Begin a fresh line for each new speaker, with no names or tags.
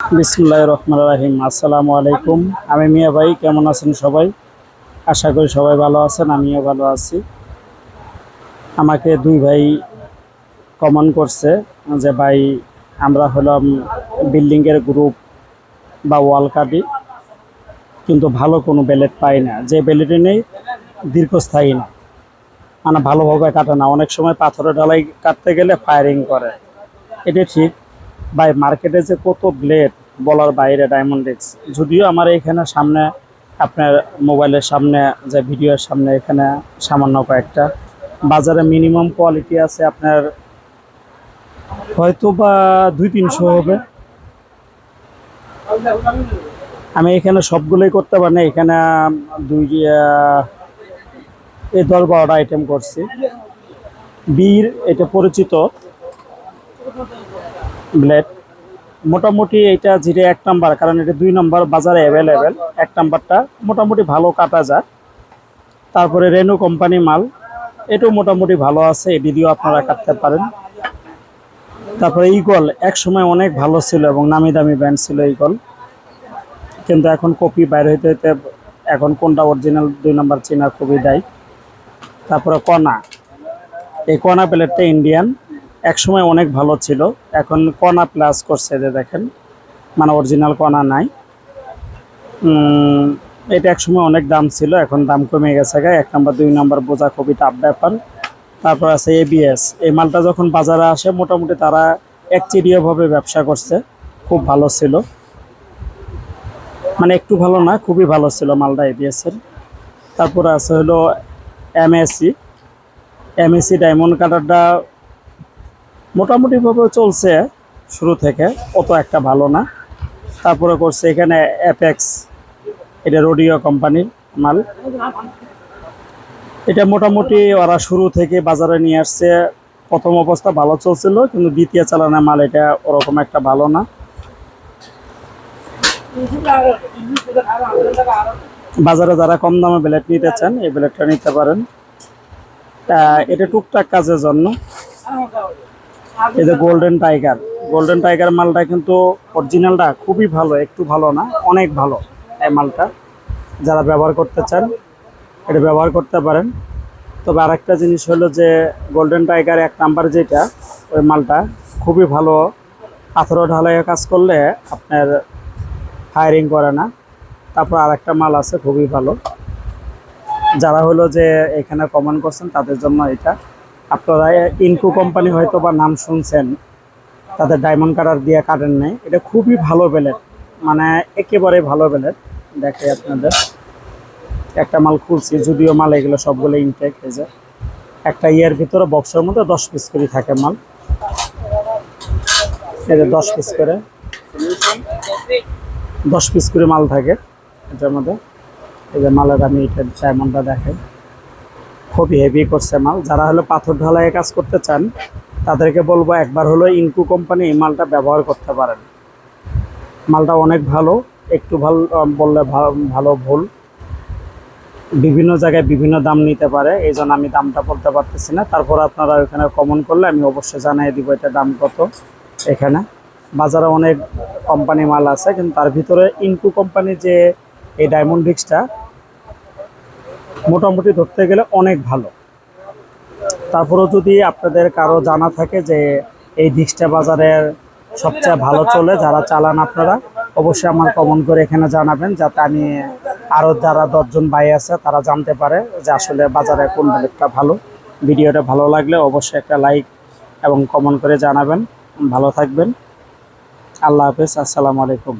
বিসমুল্লাহ রহমান রাহিম। আসসালামু আলাইকুম। আমি মিয়া ভাই, কেমন আছেন সবাই? আশা করি সবাই ভালো আছেন, আমিও ভালো আছি। আমাকে দুই ভাই কমেন্ট করছে যে, ভাই, আমরা হলাম বিল্ডিংয়ের গ্রুপ বা ওয়াল কাটি কিন্তু ভালো কোনো ব্যালেট পাই না। যে ব্যালেটে নেই, দীর্ঘস্থায়ী না। মানে ভালোভাবে কাটে না। অনেক সময় পাথরের ঢালাই কাটতে গেলে ফায়ারিং করে। এটা ঠিক। ভাই, মার্কেটে যে কত ব্লেড বলার বাইরে ডায়মন্ড এক্স যদিও আমার এখানে সামনে আপনার মোবাইলের সামনে, যে ভিডিওর সামনে এখানে সামান্য কয়েকটা। বাজারে মিনিমাম কোয়ালিটি আছে আপনার হয়তো বা দুই তিনশো হবে। আমি এখানে সবগুলোই করতে পারি না এখানে দুই এই দশ বারোটা আইটেম করছি। বীর, এটা পরিচিত? ব্লেড। মোটামুটি এটা যেটা এক নাম্বার, কারণ এটা দুই নাম্বার বাজারে অ্যাভেলেবেল এক নাম্বারটা মোটামুটি ভালো কাটা যায়। তারপরে রেনু কোম্পানি মাল, এটাও মোটামুটি ভালো আছে এটি দিয়েও আপনারা কাটতে পারেন। তারপরে ইগল এক সময় অনেক ভালো ছিল এবং নামি দামি ব্র্যান্ড ছিল ইগল কিন্তু এখন কপি বাইরে হইতে হইতে এখন কোনটা অরিজিনাল দুই নাম্বার চেনা কপি দেয়। তারপরে কণা, এই কণা প্লেটটা ইন্ডিয়ান এক সময় অনেক ভালো ছিল। এখন কণা প্লাস করছে যে দেখেন মানে অরিজিনাল কণা নাই। এটা এক সময় অনেক দাম ছিল, এখন দাম কমে গেছে এক নম্বর, দুই নম্বর বোঝা খুবই টাফ ব্যাপার। তারপর আছে এবিএস এই মালটা যখন বাজারে আসে, মোটামুটি তারা একচেটিয়াভাবে ব্যবসা করছে। খুব ভালো ছিল। মানে একটু ভালো না, খুবই ভালো ছিল মালটা এবিএস এর। তারপরে আছে হলো এমএসসি এমএসসি ডায়মন্ড কাটারটা মোটামুটিভাবে চলছে শুরু থেকে, অত একটা ভালো না। তারপরে করছে এখানে অ্যাপেক্স এটা রোডিও কোম্পানির মাল। এটা মোটামুটি ওরা শুরু থেকে বাজারে নিয়ে আসছে, প্রথম অবস্থা ভালো চলছিল, কিন্তু দ্বিতীয় চালানের মাল এটা ওরকম একটা ভালো না। বাজারে যারা কম দামে ব্লেড নিতে চান, এই ব্লেডটা নিতে পারেন। এটা টুকটাক কাজের জন্য। এই যে গোল্ডেন টাইগার গোল্ডেন টাইগার মালটা কিন্তু অরিজিনালটা খুবই ভালো, একটু ভালো না, অনেক ভালো এই মালটা। যারা ব্যবহার করতে চান, এটা ব্যবহার করতে পারেন। তবে আরেকটা জিনিস হলো যে গোল্ডেন টাইগার এক নাম্বার যেটা, ওই মালটা খুবই ভালো পাথর ঢালাইয়ে কাজ করলে আপনার ফায়ারিং করে না। তারপর আরেকটা মাল আছে খুবই ভালো। যারা হলো যে এখানে কমেন্ট করছেন, তাদের জন্য এটা। আপনারা ইনকো কোম্পানি হয়তো বা নাম শুনছেন, তাদের ডায়মন্ড কাটার দিয়ে কাটেন নাই এটা খুবই ভালো বেলেট মানে একেবারে ভালো বেলেট দেখে আপনাদের, একটা মাল খুলছি, যদিও মাল এগুলো সবগুলো ইনটেক হয়ে যায়। একটা ইয়ের ভিতরে বক্সের মধ্যে দশ পিস করে থাকে মাল। যে দশ পিস করে, দশ পিস করে মাল থাকে এটার মধ্যে। এই যে মালের আমি এটা ডায়মন্ডটা দেখে খুবই হেভি করছে মাল। যারা হলো পাথর ঢালাইয়ে কাজ করতে চান, তাদেরকে বলব একবার হলো ইনকু কোম্পানি এই মালটা ব্যবহার করতে পারেন। মালটা অনেক ভালো, একটু ভালো বললে ভালো ভুল। বিভিন্ন জায়গায় বিভিন্ন দাম নিতে পারে, এই জন্য আমি দামটা বলতে পারতেছি না। তারপর আপনারা ওখানে কমন করলে আমি অবশ্যই জানিয়ে দিব এটা দাম কত এখানে। বাজারে অনেক কোম্পানি মাল আছে, কিন্তু তার ভিতরে ইনকু কোম্পানি যে এই ডায়মন্ড ডিস্কটা মোটামুটি ধরতে গেলে অনেক ভালো। তারপরেও যদি আপনাদের কারও জানা থাকে যে এই ডিস্কটা বাজারের সবচেয়ে ভালো চলে, যারা চালান আপনারা, অবশ্যই আমার কমন করে এখানে জানাবেন, যাতে আমি আরও যারা দশজন ভাই আছে, তারা জানতে পারে যে আসলে বাজারে কোন ব্লেডটা ভালো। ভিডিওটা ভালো লাগলে অবশ্যই একটা লাইক এবং কমন করে জানাবেন। ভালো থাকবেন। আল্লাহ হাফেজ, আসসালামু আলাইকুম।